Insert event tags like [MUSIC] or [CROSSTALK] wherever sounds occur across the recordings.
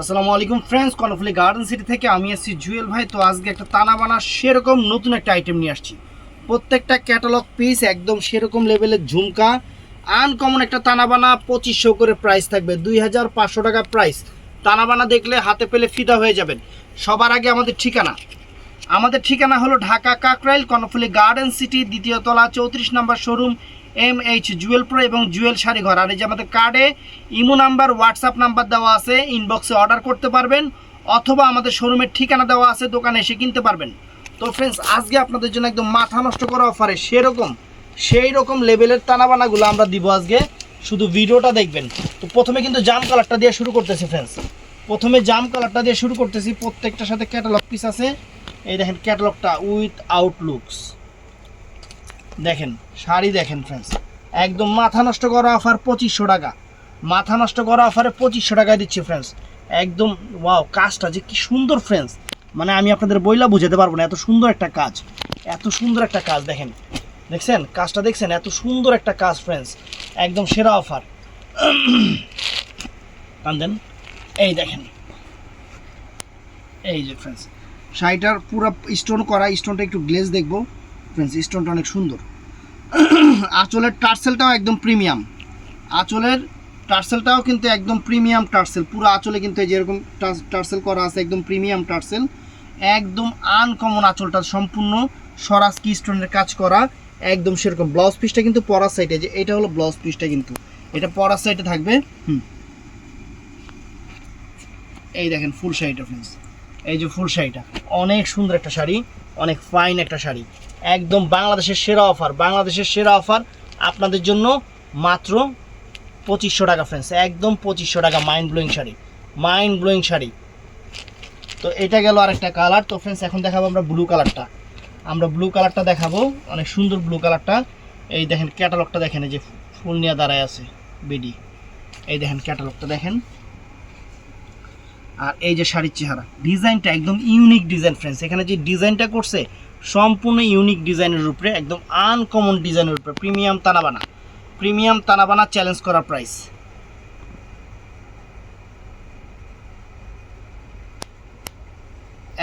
আসসালামু আলাইকুম friends Karnaphuli garden city থেকে আমি আসছি জুয়েল ভাই। তো আজকে একটা তানা বানা সেরকম নতুন একটা আইটেম নিয়ে আসছি। প্রত্যেকটা ক্যাটালগ পিস একদম সেরকম লেভেলের ঝুমকা আনকমন একটা তানা বানা পঁচিশশো করে প্রাইস থাকবে, দুই হাজার পাঁচশো টাকা প্রাইস তানা বানা দেখলে হাতে পেলে ফিদা হয়ে যাবেন। সবার আগে আমাদের ঠিকানা। আমাদের ঠিকানা হলো ঢাকা কাকরাইল, কর্ণফুলি গার্ডেন সিটি দ্বিতীয় তলা, চৌত্রিশ নম্বর showroom M H jewel pro এবং জুয়েল শাড়ি ঘর। আর এই যে আমাদের কার্ডে ইমো নাম্বার হোয়াটসঅ্যাপ নাম্বার দেওয়া আছে ইনবক্সে অর্ডার করতে পারবেন, অথবা আমাদের শোরুমের ঠিকানা দেওয়া আছে, দোকানে এসে কিনতে পারবেন। তো ফ্রেন্ডস আজকে আপনাদের জন্য একদম মাথা নষ্ট করা অফারে সেরকম, সেই রকম লেভেলের তানাবানাগুলো আমরা দিব আজকে। শুধু ভিডিওটা দেখবেন। তো প্রথমে কিন্তু জাম কালারটা দিয়ে শুরু করতেছি ফ্রেন্ডস প্রথমে জাম কালারটা দিয়ে শুরু করতেছি। প্রত্যেকটার সাথে ক্যাটালগ পিস আছে। এই দেখেন ক্যাটালগটা উইথ আউটলুকস দেখেন, শাড়ি দেখেন ফ্রেন্ডস একদম মাথা নষ্ট করা অফার পঁচিশশো টাকা। মাথা নষ্ট করা অফারে পঁচিশশো টাকায় দিচ্ছি ফ্রেন্ডস একদম ওয়াও কাজটা যে কি সুন্দর ফ্রেন্ডস মানে আমি আপনাদের বইলা বুঝাতে পারব না, এত সুন্দর একটা কাজ, এত সুন্দর একটা কাজ দেখেন, দেখছেন? কাজটা দেখছেন? এত সুন্দর একটা কাজ ফ্রেন্ডস একদম সেরা অফার [CLEARS THROAT] দেন। এই দেখেন। এই যে ফ্রেন্ডস শাড়িটার পুরো স্টোন করা স্টোনটা একটু গ্লেজ দেখব। ফ্রেন্ডস স্টোনটা অনেক সুন্দর। আঁচলের টার্সেলটাও একদম প্রিমিয়াম আঁচলের টার্সেলটাও কিন্তু একদম প্রিমিয়াম টার্সেল। পুরো আঁচলে কিন্তু যেরকম টার্সেল করা আছে, একদম প্রিমিয়াম টার্সেল। একদম আনকমন আঁচলটা সম্পূর্ণ সরাস কি স্টোনের কাজ করা, একদম সেরকম। ব্লাউজ পিসটা কিন্তু পরার সাইডে যে এটা হলো ব্লাউজ পিসটা কিন্তু। এটা পরার সাইডে থাকবে, হুম। এই দেখেন ফুল শাড়িটা ফ্রেন্ডস এই যে ফুল শাড়িটা অনেক সুন্দর একটা শাড়ি। অনেক ফাইন একটা শাড়ি। একদম বাংলাদেশের সেরা অফার বাংলাদেশের সেরা অফার আপনাদের জন্য মাত্র পঁচিশশো টাকা ফ্রেন্ডস একদম পঁচিশশো টাকা mind blowing sari mind blowing sari. তো এটা গেল আরেকটা কালার তো ফ্রেন্ডস এখন দেখাবো আমরা ব্লু কালারটা আমরা ব্লু কালারটা দেখাবো, অনেক সুন্দর ব্লু কালারটা এই দেখেন ক্যাটালগটা দেখেন, এই যে ফুল নিয়ে দাঁড়ায় আছে, বিডি। এই দেখেন ক্যাটালগটা দেখেন। আর এই যে শাড়ির চেহারা, ডিজাইনটা একদম ইউনিক ডিজাইন ফ্রেন্ডস এখানে যে ডিজাইনটা করছে, সম্পূর্ণ ইউনিক ডিজাইনের উপরে, একদম আনকমন ডিজাইনের উপরে প্রিমিয়াম তানাবানা। প্রিমিয়াম তানাবানা চ্যালেঞ্জ করা প্রাইস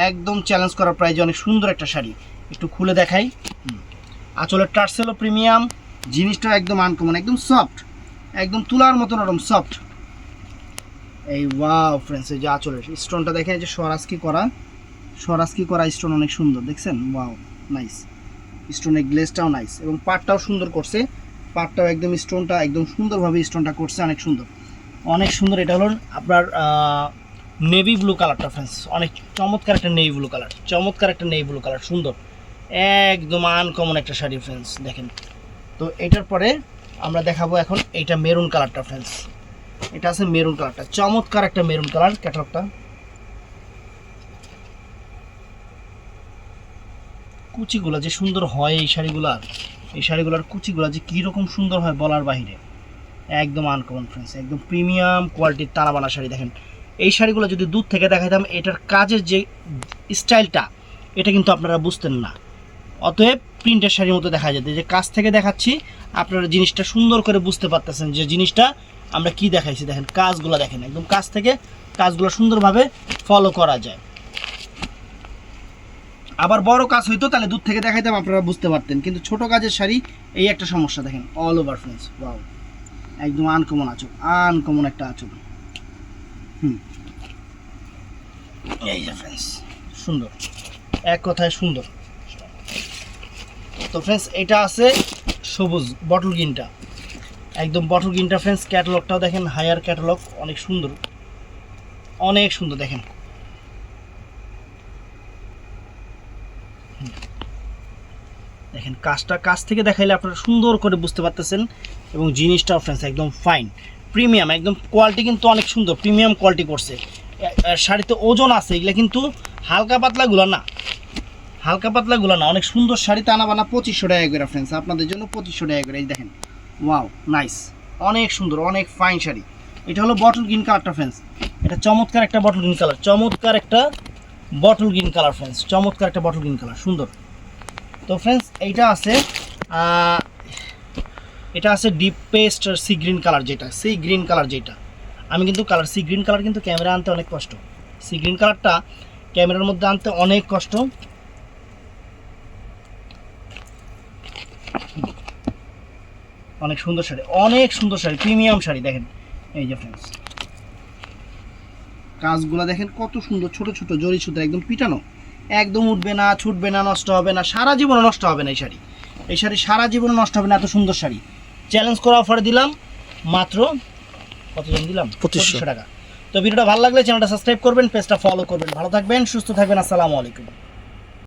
একদম চ্যালেঞ্জ করা প্রাইস অনেক সুন্দর একটা শাড়ি। একটু খুলে দেখাই। হুম। আঁচলের টার্সেলও প্রিমিয়াম জিনিসটা একদম আনকমন একদম সফট একদম তুলার মতো নরম সফট এই ওয়াও ফ্রেন্ডস এই যে আঁচলের স্টোনটা দেখেন, এই যে সরাসকি করা সরাসকি করা স্টোন অনেক সুন্দর, দেখছেন? ওয়াও নাইস স্টোনের গ্লেজটাও নাইস এবং পাটটাও সুন্দর করছে। পাটটাও একদম স্টোনটা একদম সুন্দরভাবে স্টোনটা করছে, অনেক সুন্দর। অনেক সুন্দর, এটা হলো আপনার নেভি ব্লু কালারটা ফ্রেন্ডস অনেক চমৎকার একটা নেভি ব্লু কালার চমৎকার একটা নেভি ব্লু কালার সুন্দর। একদম আনকমন একটা শাড়ি ফ্রেন্ডস দেখেন। তো এটার পরে আমরা দেখাবো এখন এইটা মেরুন কালারটা ফ্রেন্ডস এটা আছে মেরুন কালারটা। চমৎকার একটা মেরুন কালার ক্যাটালগটা। কুচিগুলো যে সুন্দর হয় এই শাড়িগুলার এই শাড়িগুলোর কুচিগুলো যে কীরকম সুন্দর হয় বলার বাহিরে, একদম আনকমন ফ্রেন্ডস একদম প্রিমিয়াম কোয়ালিটির টানাবানা শাড়ি দেখেন। এই শাড়িগুলো যদি দূর থেকে দেখাইতাম, এটার কাজের যে স্টাইলটা, এটা কিন্তু আপনারা বুঝতেন না। অতএব প্রিন্টের শাড়ির মতো দেখা যেত। যে কাছ থেকে দেখাচ্ছি, আপনারা জিনিসটা সুন্দর করে বুঝতে পারতেছেন যে জিনিসটা আমরা কি দেখাইছি দেখেন, কাজগুলো দেখেন, একদম কাজ থেকে কাজগুলো সুন্দরভাবে ফলো করা যায়। আবার বড় কাজ হইতো, তাহলে দূর থেকে দেখাইতাম, আপনারা বুঝতে পারতেন। কিন্তু ছোট কাজের শাড়ি, এই একটা সমস্যা দেখেন অল ওভার ফ্রেন্ডস বাউ একদম আনকমন আচল আনকমন একটা আচল হুম। এই যে ফ্রেন্ডস সুন্দর, এক কথায় সুন্দর। তো ফ্রেন্ডস এটা আছে সবুজ বটল গ্রিনটা একদম বটল গ্রিনটা ফ্রেন্ডস ক্যাটালগটাও দেখেন হায়ার ক্যাটালগ অনেক সুন্দর। অনেক সুন্দর, দেখেন। দেখেন, কাজটা, কাজ থেকে দেখাইলে আপনারা সুন্দর করে বুঝতে পারতেছেন এবং জিনিসটাও ফ্রেন্ডস একদম ফাইন প্রিমিয়াম একদম কোয়ালিটি কিন্তু অনেক সুন্দর প্রিমিয়াম কোয়ালিটি করছে। শাড়িতে ওজন আছে, এগুলো কিন্তু হালকা পাতলাগুলো না। হালকা পাতলাগুলো না, অনেক সুন্দর শাড়ি টানা বানা পঁচিশশো টাকা করে ফ্রেন্ডস আপনাদের জন্য পঁচিশশো টাকা করে, এই দেখেন। ওয়াও নাইস অনেক সুন্দর, অনেক ফাইন শাড়ি। এটা হলো বটল গ্রিন কালারটা ফ্রেন্ডস এটা চমৎকার একটা বটল গ্রিন কালার চমৎকার একটা বটল গ্রিন কালার ফ্রেন্ডস চমৎকার একটা বটল গ্রিন কালার সুন্দর। তো ফ্রেন্ডস এইটা আছে এটা আছে deep paste sea green colour যেটা সি গ্রিন কালার যেটা। আমি কিন্তু কালার সি গ্রিন কালার কিন্তু ক্যামেরা আনতে অনেক কষ্ট। সি গ্রিন কালারটা ক্যামেরার মধ্যে আনতে অনেক কষ্ট। অনেক সুন্দর শাড়ি অনেক সুন্দর শাড়ি প্রিমিয়াম শাড়ি দেখেন। এই যে ফ্রেন্ডস কাজগুলো দেখেন কত সুন্দর ছোট ছোট জরি সুতো একদম পিটানো। একদম উঠবে না ছুটবে না নষ্ট হবে না সারা জীবনে নষ্ট হবে না এই শাড়ি। এই শাড়ি সারা জীবনে নষ্ট হবে না এত সুন্দর শাড়ি। চ্যালেঞ্জ করা অফারে দিলাম মাত্র কতজন দিলাম? পঁচিশশো। টাকা। তো ভিডিওটা ভালো লাগলে চ্যানেলটা সাবস্ক্রাইব করবেন পেজটা ফলো করবেন। ভালো থাকবেন সুস্থ থাকবেন আসসালামু আলাইকুম।